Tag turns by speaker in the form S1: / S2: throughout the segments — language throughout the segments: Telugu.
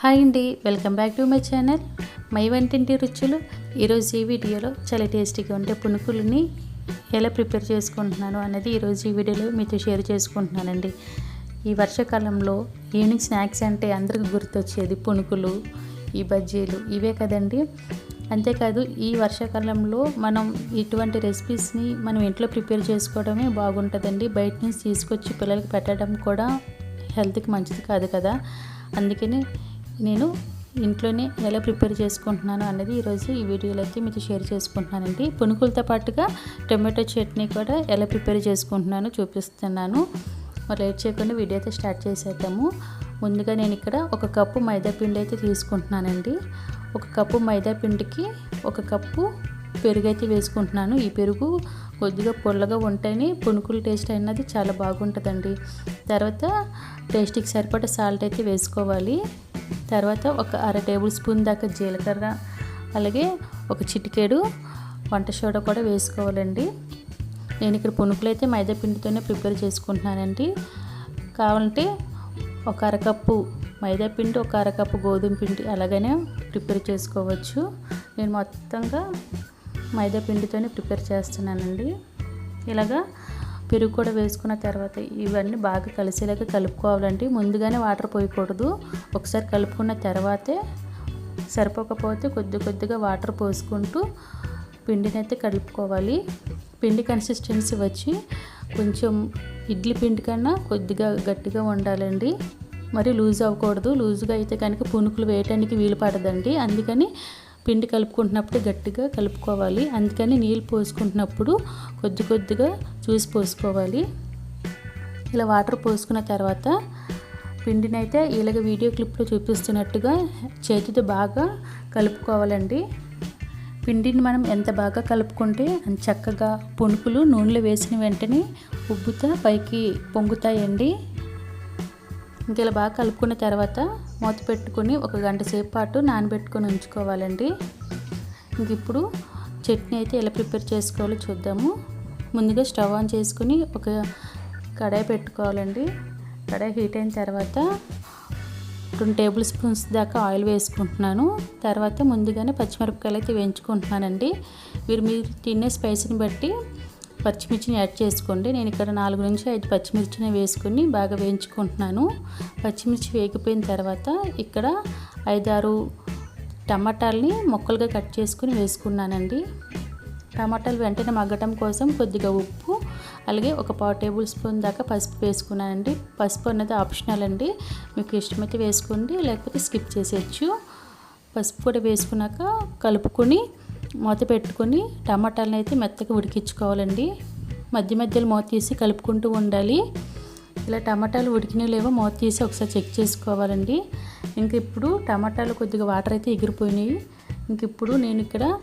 S1: హాయ్ అండి welcome back to my channel. My వంటింటి రుచులు. ఈరోజు ఈ వీడియోలో చాలా టేస్టీగా ఉండే పునుకులని ఎలా ప్రిపేర్ చేసుకుంటున్నాను అనేది ఈరోజు ఈ వీడియోలో మీతో షేర్ చేసుకుంటున్నానండి. ఈ వర్షాకాలంలో ఈవినింగ్ స్నాక్స్ అంటే అందరికి గుర్తొచ్చేది పునుకులు ఈ బజ్జీలు. ఇవే కదండి. అంతేకాదు ఈ వర్షాకాలంలో మనం ఇటువంటి రెసిపీస్ని మనం ఇంట్లో ప్రిపేర్ చేసుకోవడమే బాగుంటుందండి. బయట నుంచి తీసుకొచ్చి పిల్లలకి పెట్టడం కూడా హెల్త్కి మంచిది కాదు కదా. అందుకని నేను ఇంట్లోనే ఎలా ప్రిపేర్ చేసుకుంటున్నాను అనేది ఈరోజు ఈ వీడియోలో అయితే మీతో షేర్ చేసుకుంటున్నానండి. పునుకులతో పాటుగా టొమాటో చట్నీ కూడా ఎలా ప్రిపేర్ చేసుకుంటున్నానో చూపిస్తున్నాను. మరి లేట్ చేయకుండా వీడియో అయితే స్టార్ట్ చేసేద్దాము. ముందుగా నేను ఇక్కడ ఒక కప్పు మైదా పిండి అయితే తీసుకుంటున్నానండి. ఒక కప్పు మైదా పిండికి ఒక కప్పు పెరుగు అయితే వేసుకుంటున్నాను. ఈ పెరుగు కొద్దిగా పొల్లగా ఉంటేనే పునుకులు టేస్ట్ అయినది చాలా బాగుంటుందండి. తర్వాత టేస్ట్కి సరిపడా సాల్ట్ అయితే వేసుకోవాలి. తర్వాత ఒక అర టేబుల్ స్పూన్ దాకా జీలకర్ర అలాగే ఒక చిటికేడు వంట సోడా కూడా వేసుకోవాలండి. నేను ఇక్కడ పునుకులు అయితే మైదా పిండితోనే ప్రిపేర్ చేసుకుంటున్నానండి. కావాలంటే ఒక అరకప్పు మైదా పిండి ఒక అరకప్పు గోధుమ పిండి అలాగనే ప్రిపేర్ చేసుకోవచ్చు. నేను మొత్తంగా మైదా పిండితోనే ప్రిపేర్ చేస్తున్నానండి. ఇలాగా పెరుగు కూడా వేసుకున్న తర్వాత ఇవన్నీ బాగా కలిసేలాగా కలుపుకోవాలండి. ముందుగానే వాటర్ పోయకూడదు. ఒకసారి కలుపుకున్న తర్వాతే సరిపోకపోతే కొద్ది కొద్దిగా వాటర్ పోసుకుంటూ పిండిని అయితే కలుపుకోవాలి. పిండి కన్సిస్టెన్సీ వచ్చి కొంచెం ఇడ్లీ పిండి కన్నా కొద్దిగా గట్టిగా ఉండాలండి. మరి లూజ్ అవ్వకూడదు. లూజ్గా అయితే కనుక పునుకులు వేయటానికి వీలు పడదండి. అందుకని పిండి కలుపుకుంటున్నప్పుడు గట్టిగా కలుపుకోవాలి. అందుకని నీళ్ళు పోసుకుంటున్నప్పుడు కొద్ది కొద్దిగా చూసి పోసుకోవాలి. ఇలా వాటర్ పోసుకున్న తర్వాత పిండిని అయితే ఇలాగ వీడియో క్లిప్లో చూపిస్తున్నట్టుగా చేతితో బాగా కలుపుకోవాలండి. పిండిని మనం ఎంత బాగా కలుపుకుంటే అంత చక్కగా పుణుకులు నూనెలో వేసిన వెంటనే ఉబ్బుతా పైకి పొంగుతాయండి. ఇంక ఇలా బాగా కలుపుకున్న తర్వాత మూత పెట్టుకొని ఒక గంట సేపు పాటు నానబెట్టుకొని ఉంచుకోవాలండి. ఇంక ఇప్పుడు చట్నీ అయితే ఎలా ప్రిపేర్ చేసుకోవాలో చూద్దాము. ముందుగా స్టవ్ ఆన్ చేసుకుని ఒక కడాయి పెట్టుకోవాలండి. కడాయి హీట్ అయిన తర్వాత రెండు టేబుల్ స్పూన్స్ దాకా ఆయిల్ వేసుకుంటున్నాను. తర్వాత ముందుగానే పచ్చిమిరపకాయలు అయితే వేయించుకుంటున్నానండి. మీరు మీరు తినే స్పైసీని బట్టి పచ్చిమిర్చిని యాడ్ చేసుకోండి. నేను ఇక్కడ నాలుగు నుంచి ఐదు పచ్చిమిర్చిని వేసుకుని బాగా వేయించుకుంటున్నాను. పచ్చిమిర్చి వేగిపోయిన తర్వాత ఇక్కడ ఐదారు టమాటాలని ముక్కలుగా కట్ చేసుకుని వేసుకున్నానండి. టమాటాలు వెంటనే మగ్గటం కోసం కొద్దిగా ఉప్పు అలాగే ఒక పావు టేబుల్ స్పూన్ దాకా పసుపు వేసుకున్నానండి. పసుపు అన్నది ఆప్షనల్ అండి. మీకు ఇష్టమైతే వేసుకోండి లేకపోతే స్కిప్ చేసేయచ్చు. పసుపు కూడా వేసుకున్నాక కలుపుకొని మూత పెట్టుకొని టమాటాలను అయితే మెత్తగా ఉడికించుకోవాలండి. మధ్య మధ్యలో మూత తీసి కలుపుకుంటూ ఉండాలి. ఇలా టమాటాలు ఉడికిన లేవో మూత తీసి ఒకసారి చెక్ చేసుకోవాలండి. ఇంక ఇప్పుడు టమాటాలు కొద్దిగా వాటర్ అయితే ఎగిరిపోయినాయి. ఇంక ఇప్పుడు నేను ఇక్కడ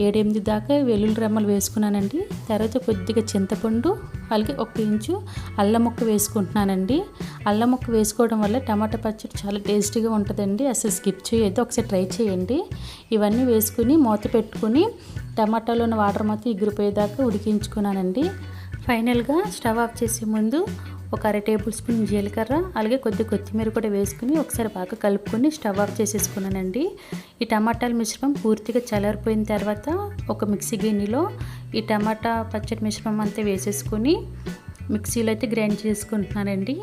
S1: ఏడెనిమిది దాకా వెల్లుల్లి రెమ్మలు వేసుకున్నానండి. తర్వాత కొద్దిగా చింతపండు అలాగే ఒక ఇంచు అల్లం ముక్క వేసుకుంటున్నానండి. అల్లం ముక్క వేసుకోవడం వల్ల టమాటా పచ్చడి చాలా టేస్టీగా ఉంటుందండి. అసలు స్కిప్ చేయొద్దు ఒకసారి ట్రై చేయండి. ఇవన్నీ వేసుకుని మూత పెట్టుకుని టమాటాలో ఉన్న వాటర్ మొత్తం ఎగిరిపోయేదాకా ఉడికించుకున్నానండి. ఫైనల్గా స్టవ్ ఆఫ్ చేసే ముందు ఒక అర టేబుల్ స్పూన్ జీలకర్ర అలాగే కొద్ది కొత్తిమీర కూడా వేసుకుని ఒకసారి బాగా కలుపుకొని స్టవ్ ఆఫ్ చేసేసుకున్నానండి. ఈ టమాటాల మిశ్రమం పూర్తిగా చల్లారిపోయిన తర్వాత ఒక మిక్సీ గిన్నెలో ఈ టమాటా పచ్చడి మిశ్రమం అంతా వేసేసుకొని మిక్సీలో అయితే గ్రైండ్ చేసుకుంటున్నానండి.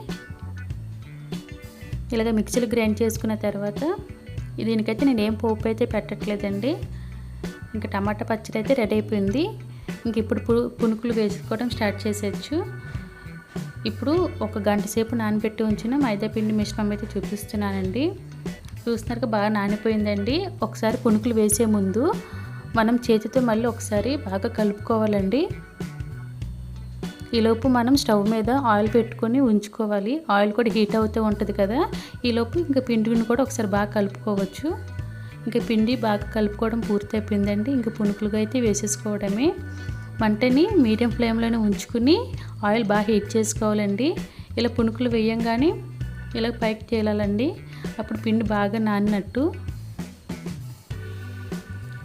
S1: ఇలాగ మిక్సీలో గ్రైండ్ చేసుకున్న తర్వాత దీనికైతే నేను ఏం పోపు అయితే పెట్టట్లేదండి. ఇంకా టమాటా పచ్చడి అయితే రెడీ అయిపోయింది. ఇంక ఇప్పుడు పు పునుకులు వేసుకోవడం స్టార్ట్ చేసేయచ్చు. ఇప్పుడు ఒక గంట సేపు నానబెట్టి ఉంచిన మైదా పిండి మిశ్రమం అయితే చూపిస్తున్నానండి. చూస్తున్నారు బాగా నానిపోయిందండి. ఒకసారి పునుకులు వేసే ముందు మనం చేతితో మళ్ళీ ఒకసారి బాగా కలుపుకోవాలండి. ఈలోపు మనం స్టవ్ మీద ఆయిల్ పెట్టుకొని ఉంచుకోవాలి. ఆయిల్ కూడా హీట్ అవుతూ ఉంటుంది కదా. ఈలోపు ఇంకా పిండిని కూడా ఒకసారి బాగా కలుపుకోవచ్చు. ఇంకా పిండి బాగా కలుపుకోవడం పూర్తయిపోయిందండి. ఇంకా పునుకులుగా అయితే వేసేసుకోవడమే. మంటని మీడియం ఫ్లేమ్లోనే ఉంచుకుని ఆయిల్ బాగా హీట్ చేసుకోవాలండి. ఇలా పునుకులు వేయంగానే ఇలా పైకి చేయాలండి అప్పుడు పిండి బాగా నానినట్టు.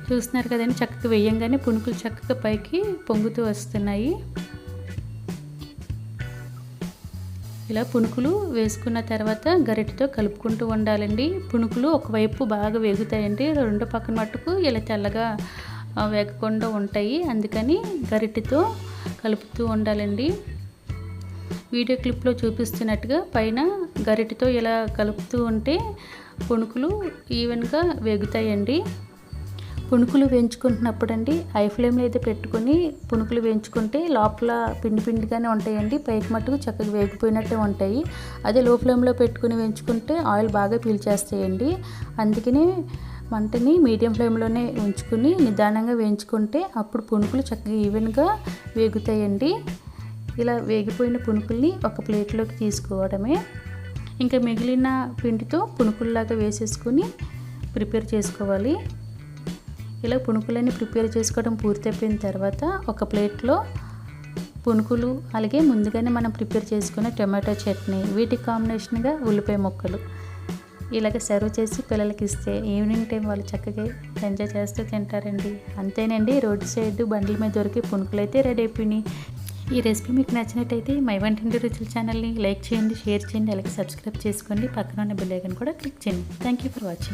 S1: చూస్తున్నారు కదండి చక్కగా వేయంగానే పునుకులు చక్కగా పైకి పొంగుతూ వస్తున్నాయి. ఇలా పునుకులు వేసుకున్న తర్వాత గరిటెతో కలుపుకుంటూ ఉండాలండి. పునుకులు ఒకవైపు బాగా వేగుతాయండి రెండో పక్కన మట్టుకు ఇలా తెల్లగా వేగకుండా ఉంటాయి. అందుకని గరిటెతో కలుపుతూ ఉండాలండి. వీడియో క్లిప్లో చూపిస్తున్నట్టుగా పైన గరిటెతో ఇలా కలుపుతూ ఉంటే పుణుకులు ఈవెన్గా వేగుతాయండి. పుణుకులు వేయించుకుంటున్నప్పుడు అండి హై ఫ్లేమ్లో అయితే పెట్టుకొని పుణుకులు వేయించుకుంటే లోపల పిండి పిండిగానే ఉంటాయండి. పైకి మట్టుకు చక్కగా వేగిపోయినట్టే ఉంటాయి. అదే లో ఫ్లేమ్లో పెట్టుకుని వేయించుకుంటే ఆయిల్ బాగా పీల్చేస్తాయండి. అందుకని మంటని మీడియం ఫ్లేమ్లోనే ఉంచుకుని నిదానంగా వేయించుకుంటే అప్పుడు పునుకులు చక్కగా ఈవెన్గా వేగుతాయండి. ఇలా వేగిపోయిన పునుకుల్ని ఒక ప్లేట్లోకి తీసుకోవడమే. ఇంకా మిగిలిన పిండితో పునుకుల్లాగా వేసేసుకుని ప్రిపేర్ చేసుకోవాలి. ఇలా పునుకులన్నీ ప్రిపేర్ చేసుకోవడం పూర్తయిపోయిన తర్వాత ఒక ప్లేట్లో పునుకులు అలాగే ముందుగానే మనం ప్రిపేర్ చేసుకున్న టమాటో చట్నీ వీటి కాంబినేషన్గా ఉల్లిపాయ ముక్కలు ఇలాగ సర్వ్ చేసి పిల్లలకి ఇస్తే ఈవినింగ్ టైం వాళ్ళు చక్కగా ఎంజాయ్ చేస్తూ తింటారండి. అంతేనండి రోడ్ సైడ్ బండ్ల మీద దొరికే పునుకులు అయితే రెడీ అయిపోయినాయి. ఈ రెసిపీ మీకు నచ్చినట్టయితే మై వంటింటి రుచుల ఛానల్ని లైక్ చేయండి షేర్ చేయండి అలాగే సబ్స్క్రైబ్ చేసుకోండి. పక్కన ఉన్న బెల్ ఐకన్ కూడా క్లిక్ చేయండి. Thank you for watching